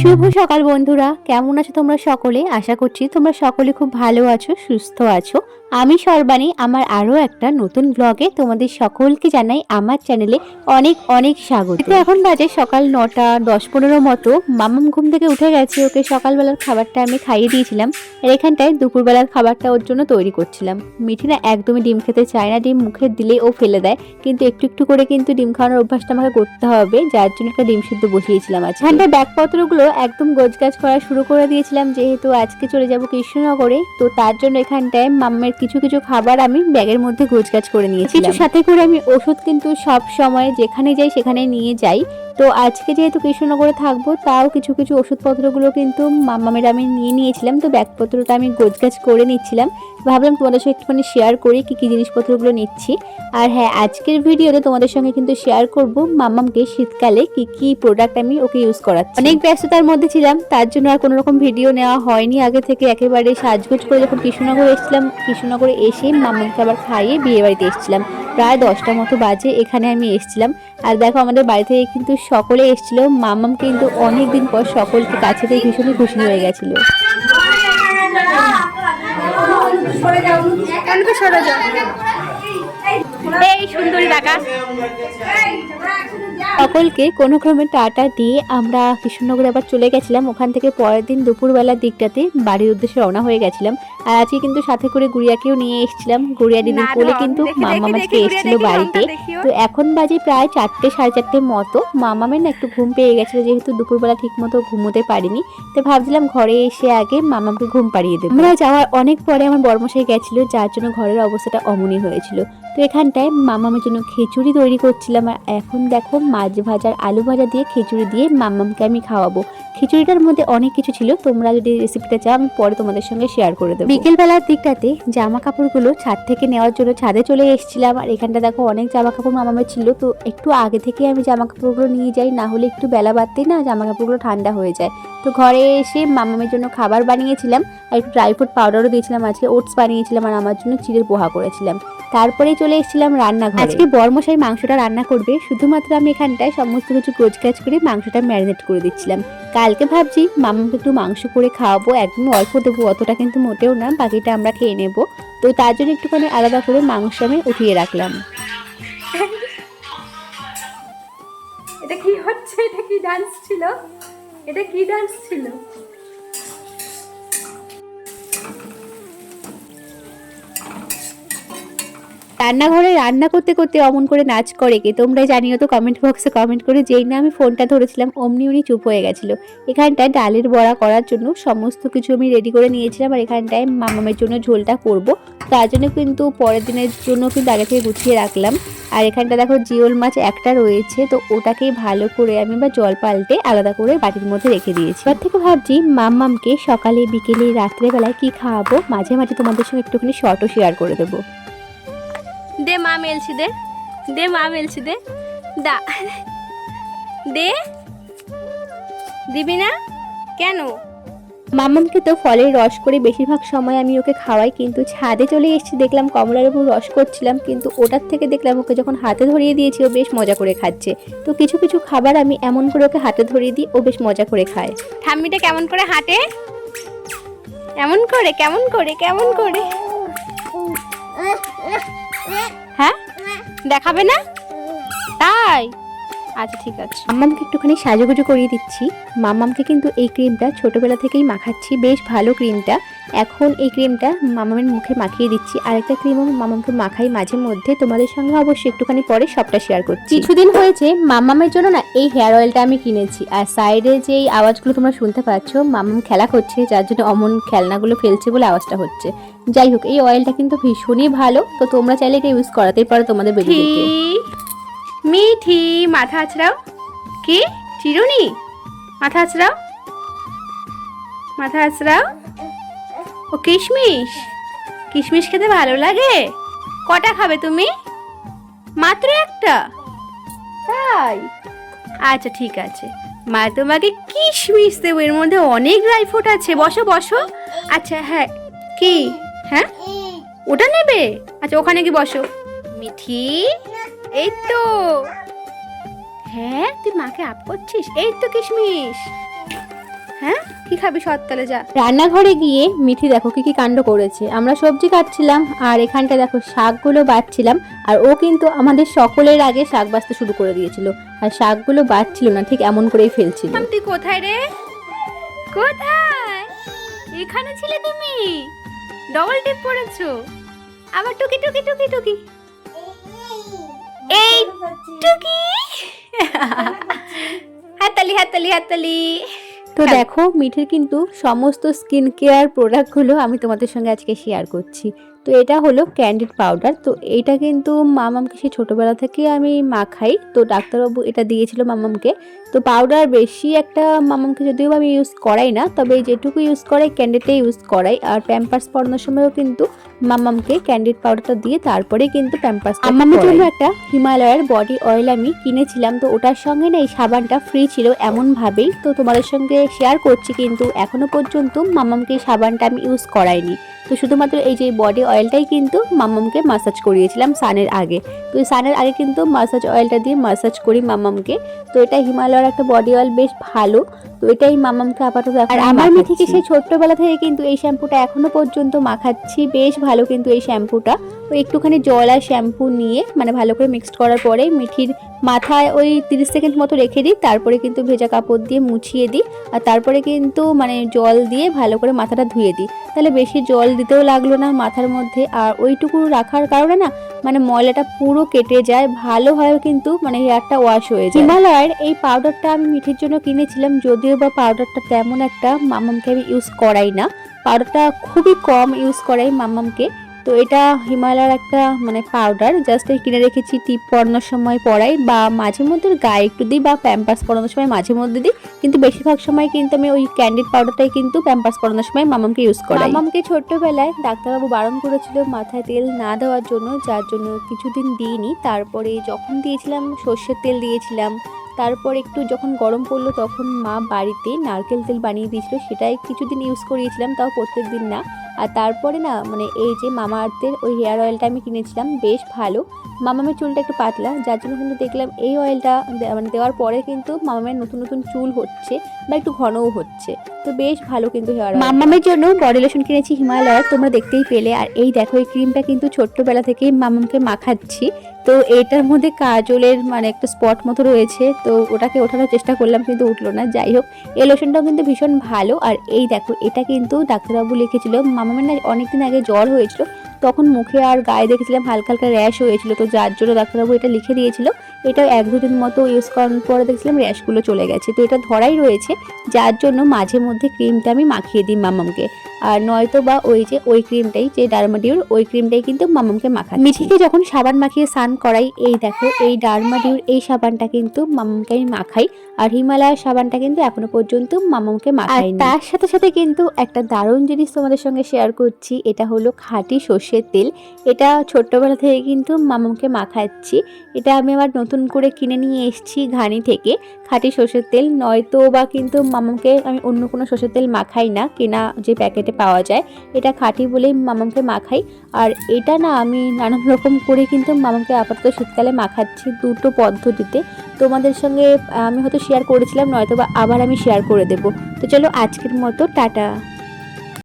শুভ সকাল বন্ধুরা। কেমন আছো তোমরা সকলে? আশা করছি তোমরা সকলে খুব ভালো আছো, সুস্থ আছো। আমি সর্বাণী, আমার আরও একটা নতুন ব্লগে তোমাদের সকলকে জানাই আমার চ্যানেলে অনেক অনেক স্বাগত। এখন বাজে সকাল নটা, দশ পনেরো মতো। মামাম ঘুম থেকে উঠে গেছে, ওকে সকালবেলার খাবারটা আমি খাইয়ে দিয়েছিলাম। আর এখানটায় দুপুরবেলার খাবারটা ওর জন্য তৈরি করছিলাম। মিঠি না একদমই ডিম খেতে চায় না, ডিম মুখে দিলে ও ফেলে দেয়। কিন্তু একটু একটু করে কিন্তু ডিম খাওয়ানোর অভ্যাসটা আমাকে করতে হবে। যার জন্য একটা ডিম সিদ্ধ বসিয়েছিলাম আজকে। এখানটায় ব্যাগপত্রগুলো একদম গোছগাছ করা শুরু করে দিয়েছিলাম। যেহেতু আজকে চলে যাব কৃষ্ণনগরে, তো তার জন্য এখানটায় মাম্মের কিছু কিছু খাবার আমি ব্যাগের মধ্যে গোছগাছ করে নিয়েছি কিছু সাথে করে আমি ওষুধ কিন্তু সব সময় যেখানে যাই সেখানে নিয়ে যাই। তো আজকে যেহেতু কৃষ্ণনগরে থাকব, তাও কিছু কিছু ওষুধপত্রগুলো কিন্তু মাম্মামের আমি নিয়ে নিয়েছিলাম। তো ব্যাগপত্রটা আমি গোছগাছ করে নিচ্ছিলাম। ভাবলাম তোমাদের সঙ্গে একটুখানি শেয়ার করি, কী কী জিনিসপত্রগুলো নিচ্ছি। আর হ্যাঁ আজকের ভিডিওতে তোমাদের সঙ্গে কিন্তু শেয়ার করব মাম্মামকে শীতকালে কি কি প্রোডাক্ট আমি ওকে ইউজ করাচ্ছি। অনেক ব্যস্ততার মধ্যে ছিলাম, তার জন্য আর কোনো রকম ভিডিও নেওয়া হয়নি। আগে থেকে একেবারে সাজগোজ করে যখন কৃষ্ণনগর এসেছিলাম, কৃষ্ণনগরে এসে মাম্মামকে আবার খাইয়ে বিয়ে বাড়িতে এসেছিলাম। প্রায় দশটা মতো বাজে এখানে আমি এসছিলাম। আর দেখো আমাদের বাড়ি থেকে কিন্তু সকলে এসছিল। মামাম কিন্তু অনেকদিন পর সকলকে কাছে পেয়ে ভীষণই খুশি হয়ে গেছিল। এই সুন্দরী টাকা সকলকে কোনো ক্রমে টাটা দিয়ে আমরা কৃষ্ণনগরে আবার চলে গেছিলাম। ওখান থেকে পরের দিন দুপুরবেলার দিকটাতে বাড়ির উদ্দেশ্যে রওনা হয়ে গেছিলাম। আর আজকে কিন্তু সাথে করে গুড়িয়াকেও নিয়ে এসেছিলাম। গুড়িয়া দিদির কোলে কিন্তু মামা মাছকে এসেছিল বাড়িতে। তো এখন বাজে প্রায় চারটে সাড়ে চারটে মতো। মামামের না একটু ঘুম পেয়ে গেছিল যেহেতু দুপুরবেলা ঠিক মতো ঘুমোতে পারিনি। তো ভাবছিলাম ঘরে এসে আগে মামামকে ঘুম পাড়িয়ে দেবো। আমরা যাওয়ার অনেক পরে আমার বর্মশাই গেছিল যার জন্য ঘরের অবস্থাটা অমনি হয়েছিল। তো এখানটায় মামামের জন্য খিচুড়ি তৈরি করছিলাম আর এখন দেখো মাছ ভাজার আলু ভাজা দিয়ে খিচুড়ি দিয়ে মামামকে আমি খাওয়াবো। খিচুড়িটার মধ্যে অনেক কিছু ছিল, তোমরা যদি রেসিপিটা চাও, আমি পরে তোমাদের সঙ্গে শেয়ার করে দেবো। বিকেলবেলার দিকটাতে জামা কাপড়গুলো ছাদ থেকে নেওয়ার জন্য ছাদে চলে এসেছিলাম আর এখানটা দেখো অনেক জামা কাপড় মামামের ছিল, তো একটু আগে থেকে আমি জামা কাপড়গুলো নিয়ে যাই, না হলে একটু বেলা বাড়তেই না জামা কাপড়গুলো ঠান্ডা হয়ে যায়। তো ঘরে এসে মামামের জন্য খাবার বানিয়েছিলাম আর একটু ড্রাই ফ্রুট পাউডারও দিয়েছিলাম, আজকে ওটস বানিয়েছিলাম আর আমার জন্য চিড়ের পোহা করেছিলাম। তারপরে চলে এসেছিলাম রান্নাঘরে। আজকে বর্মশাই মাংসটা রান্না করবে। শুধুমাত্র আমি এখানটায় সমস্ত কিছু গোছগাছ করে মাংসটা ম্যারিনেট করে দিচ্ছিলাম। কালকে ভাবছি মামাকে একটু মাংস করে খাওয়াবো একদম অল্প দেবো অতটা কিন্তু মোটেও না বাকিটা আমরা খেয়ে নেব। তো তার জন্য একটুখানি আলাদা করে মাংস আমি উঠিয়ে রাখলাম। এটা কি হচ্ছে? এটা কি ডান্স ছিল? এটা কি ডান্স ছিল? রান্নাঘরে রান্না করতে করতে অমন করে নাচ করে কে? তোমরা জানিও তো কমেন্ট বক্সে কমেন্ট করে যেই না আমি ফোনটা ধরেছিলাম, অমনি উনি চুপ হয়ে গেছিল। এখানটায় ডালের বড়া করার জন্য সমস্ত কিছু আমি রেডি করে নিয়েছিলাম আর এখানটায় মামামের জন্য ঝোলটা করব। তার জন্য কিন্তু পরের দিনের জন্য কিন্তু আগে থেকে গুছিয়ে রাখলাম। আর এখানটা দেখো জিওল মাছ একটা রয়েছে, তো ওটাকেই ভালো করে আমি বা জল পাল্টে আলাদা করে বাটির মধ্যে রেখে দিয়েছি। এবার থেকে ভাবছি মাম্মামকে সকালে, বিকেলে, রাত্রেবেলায় কি খাওয়াবো? মাঝে মাঝে তোমাদের সঙ্গে একটুখানি শর্টও শেয়ার করে দেবো। দে মা মেলছি দে। দে মা মেলছি দে। দা। দে। দিবি না? কেন? মামামকে তো ফলের রস করে বেশিরভাগ সময় আমি ওকে খাওয়াই কিন্তু ছাদে চলে এসেছি দেখলাম কমলার উপর রস করছিলাম কিন্তু ওটার থেকে দেখলাম ওকে যখন হাতে ধরিয়ে দিয়েছি ও বেশ মজা করে খাচ্ছে। তো কিছু কিছু খাবার আমি এমন করে ওকে হাতে ধরিয়ে দিই ও বেশ মজা করে খায়। ঠাম্মিটা কেমন করে হাঁটে? এমন করে কেমন করে কেমন করে? দেখাবে না? তাই? আচ্ছা ঠিক আছে। মাম্মামকে একটুখানি সাজুগুজু করিয়ে দিচ্ছি। মাম্মামকে কিন্তু এই ক্রিমটা ছোটবেলা থেকেই মাখাচ্ছি। বেশ ভালো ক্রিমটা। এখন এই ক্রিমটা মামামের মুখে মাখিয়ে দিচ্ছি। আরেকটা ক্রিমও মামামকে মাখাই মাঝে মধ্যে। তোমাদের সঙ্গে অবশ্যই একটুখানি পরে সবটা শেয়ার করছি। কিছুদিন হয়েছে মামামের জন্য না এই হেয়ার অয়েলটা আমি কিনেছি। আর সাইডে যে এই আওয়াজগুলো তোমরা শুনতে পাচ্ছ মামাম খেলা করছে যার জন্য অমন খেলনাগুলো ফেলছে বলে আওয়াজটা হচ্ছে। যাই হোক এই অয়েলটা কিন্তু ভীষণই ভালো। তো তোমরা চাইলে এটা ইউজ করাতেই পারো তোমাদের বেবিদেরকে মিঠি, মাথা আছড়াও। কি? চিরুনি? মাথা আছড়াও। মাথা আছড়াও। ও কিশমিশ। কিশমিশ খেতে ভালো লাগে? কটা খাবে তুমি? মাত্র একটা? তাই? আচ্ছা ঠিক আছে। মা, তোমাকে কিশমিশ দেবো। এর মধ্যে অনেক ড্রাই ফ্রুট আছে। বসো বসো। আচ্ছা হ্যাঁ। কি? হ্যাঁ? ওটা নেবে? আচ্ছা ওখানে কি বসো। মিঠি? এই তো। হ্যাঁ তুই মাকে আপ করছিস? এই তো কিশমিশ। হ্যাঁ কি খাবি সত্তালে যা। রান্নাঘরে গিয়ে মিঠি দেখো কি কি কাণ্ড করেছে। আমরা সবজি কাটছিলাম আর এখানটা দেখো শাকগুলো বাছছিলাম আর ও কিন্তু আমাদের সকলের আগে শাক বাছতে শুরু করে দিয়েছিল। আর শাকগুলো বাছছিল না ঠিক এমন করেই ফেলছিল। তুই কোথায় রে? কোথায়? এখানে ছিলে তুমি? ডবল টিপ পড়েছো আবার টুকি টুকি টুকি টুকি। এই টুকি। হাততালি হাততালি হাততালি। তো দেখো মিঠের কিন্তু সমস্ত স্কিন কেয়ার প্রোডাক্টগুলো আমি তোমাদের সঙ্গে আজকে শেয়ার করছি। তো এটা হলো ক্যান্ডিড পাউডার তো এইটা কিন্তু মামামকে সে ছোটোবেলা থেকে আমি মাখাই। তো ডাক্তারবাবু এটা দিয়েছিল মামামকে। তো পাউডার বেশি একটা মামামকে যদিও আমি ইউজ করাই না তবে যেটুকু ইউজ করাই ক্যান্ডিডে ইউজ করাই। আর প্যাম্পার্স পরানোর সময়ও কিন্তু মামামকে ক্যান্ডিড পাউডারটা দিয়ে তারপরে কিন্তু প্যাম্পাস আমার জন্য একটা হিমালয়ের বডি অয়েল আমি কিনেছিলাম তো ওটার সঙ্গে না এই সাবানটা ফ্রি ছিল এমন ভাবেই তো তোমাদের সঙ্গে শেয়ার করছি কিন্তু এখনও পর্যন্ত মামামকে সাবানটা আমি ইউজ করাইনি। তো শুধুমাত্র এই যে বডি অয়েলটাই কিন্তু মাম্মামকে মাসাজ করিয়েছিলাম সানের আগে। তো এই সানের আগে কিন্তু মাসাজ অয়েলটা দিয়ে মাসাজ করি মাম্মামকে তো এটা হিমালয়ের একটা বডি অয়েল বেশ ভালো। তো এটাই মামামকে আপাতত আর আমার মেয়ে থেকে সেই ছোট্টবেলা থেকে কিন্তু এই শ্যাম্পুটা এখনও পর্যন্ত মাখাচ্ছি? বেশ ভালো কিন্তু এই শ্যাম্পুটা ওই একটুখানি জল আর শ্যাম্পু নিয়ে মানে ভালো করে মিক্সড করার পরে মিঠির মাথায় ওই তিরিশ সেকেন্ড মতো রেখে দিই, তারপরে কিন্তু ভেজা কাপড় দিয়ে মুছিয়ে দিই, আর তারপরে কিন্তু মানে জল দিয়ে ভালো করে মাথাটা ধুয়ে দিই। তাহলে বেশি জল দিতেও লাগল না মাথার মধ্যে, আর ওইটুকু রাখার কারণে না মানে ময়লাটা পুরো কেটে যায় ভালোভাবে কিন্তু মানে হেয়ারটা ওয়াশ হয়ে যায়। হিমালয়ের এই পাউডারটা আমি মিঠির জন্য কিনেছিলাম, যদিও বা পাউডারটা তেমন একটা মামামকে আমি ইউজ করাই না। পাউডারটা খুবই কম ইউজ করাই মামামকে তো এটা হিমালয়ের একটা মানে পাউডার জাস্ট কিনে রেখেছি টিপ পরানোর সময় পরাই বা মাঝে মধ্যে গায়ে একটু দিই বা প্যাম্পার্স পরানোর সময় মাঝে মধ্যে দিই, কিন্তু বেশিরভাগ সময় কিন্তু আমি ওই ক্যান্ডিড পাউডারটাই কিন্তু প্যাম্পার্স পরানোর সময় মামামকে ইউজ করি মামামকে ছোট্টবেলায় ডাক্তারবাবু বারণ করেছিল মাথায় তেল না দেওয়ার জন্য, যার জন্য কিছুদিন দিইনি। তারপরে যখন দিয়েছিলাম, সর্ষের তেল দিয়েছিলাম, তারপর একটু যখন গরম পড়ল তখন মা বাড়িতে নারকেল তেল বানিয়ে দিয়েছিল, সেটাই কিছুদিন ইউজ করিয়েছিলাম, তাও প্রত্যেক দিন না। আর তারপরে না মানে এই যে মামা আর্থের ওই হেয়ার অয়েলটা আমি কিনেছিলাম, বেশ ভালো। মামামের চুলটা একটু পাতলা, যার জন্য কিন্তু দেখলাম এই অয়েলটা মানে দেওয়ার পরে কিন্তু মামামের নতুন নতুন চুল হচ্ছে বা একটু ঘনও হচ্ছে। তো বেশ ভালো কিন্তু হেয়ার মামামের জন্য বডি লোশন কিনেছি হিমালয়ের, তোমরা দেখতেই পেলে। আর এই দেখো, এই ক্রিমটা কিন্তু ছোট্টবেলা থেকেই মামামকে মাখাচ্ছি। তো এটার মধ্যে কাজলের মানে একটা স্পট মতো রয়েছে, তো ওটাকে ওঠানোর চেষ্টা করলাম, কিন্তু উঠল না। যাই হোক, এই লোশনটাও কিন্তু ভীষণ ভালো। আর এই দেখো, এটা কিন্তু ডাক্তারবাবু লিখেছিল মামামের না অনেকদিন আগে জ্বর হয়েছিল, তখন মুখে আর গায়ে দেখেছিলাম হালকা হালকা র্যাশ হয়েছিল, তো যার জন্য ডাক্তারবাবু এটা লিখে দিয়েছিল এটা এক দুদিন মতো ইউজ করার পরে দেখছিলাম র্যাশগুলো চলে গেছে, তো এটা ধরাই রয়েছে, যার জন্য মাঝে মধ্যে ক্রিমটা আমি মাখিয়ে দিই মামামকে। আর নয়তো বা ওই যে ওই ক্রিমটাই যে ডার্মাডিউর ওই ক্রিমটাই কিন্তু মামামকে মাখা মিঠিকে যখন সাবান মাখিয়ে স্নান করাই এই দেখো এই ডার্মাডিউর এই সাবানটা কিন্তু মামামকে আমি মাখাই। আর হিমালয়ের সাবানটা কিন্তু এখনও পর্যন্ত মামামকে মাখাই তার সাথে সাথে কিন্তু একটা দারুণ জিনিস তোমাদের সঙ্গে শেয়ার করছি এটা হলো খাঁটি সর্ষের তেল। এটা ছোট্টবেলা থেকে কিন্তু মামামকে মাখাচ্ছি। এটা আমি আবার নতুন করে কিনে নিয়ে এসেছি ঘানি থেকে। খাঁটি সর্ষের তেল নয়তো বা কিন্তু মামামকে আমি অন্য কোনো সর্ষের তেল মাখাই না কেনা যে প্যাকেটে পাওয়া যায়। এটা খাঁটি বলেই মামামকে মাখাই। আর এটা না আমি নানান রকম করে কিন্তু মামামকে আপাতত শীতকালে মাখাচ্ছি দুটো পদ্ধতিতে। তোমাদের সঙ্গে আমি হয়তো শেয়ার করেছিলাম নয়তো বা আবার আমি শেয়ার করে দেব। তো চলো আজকের মতো, টাটা।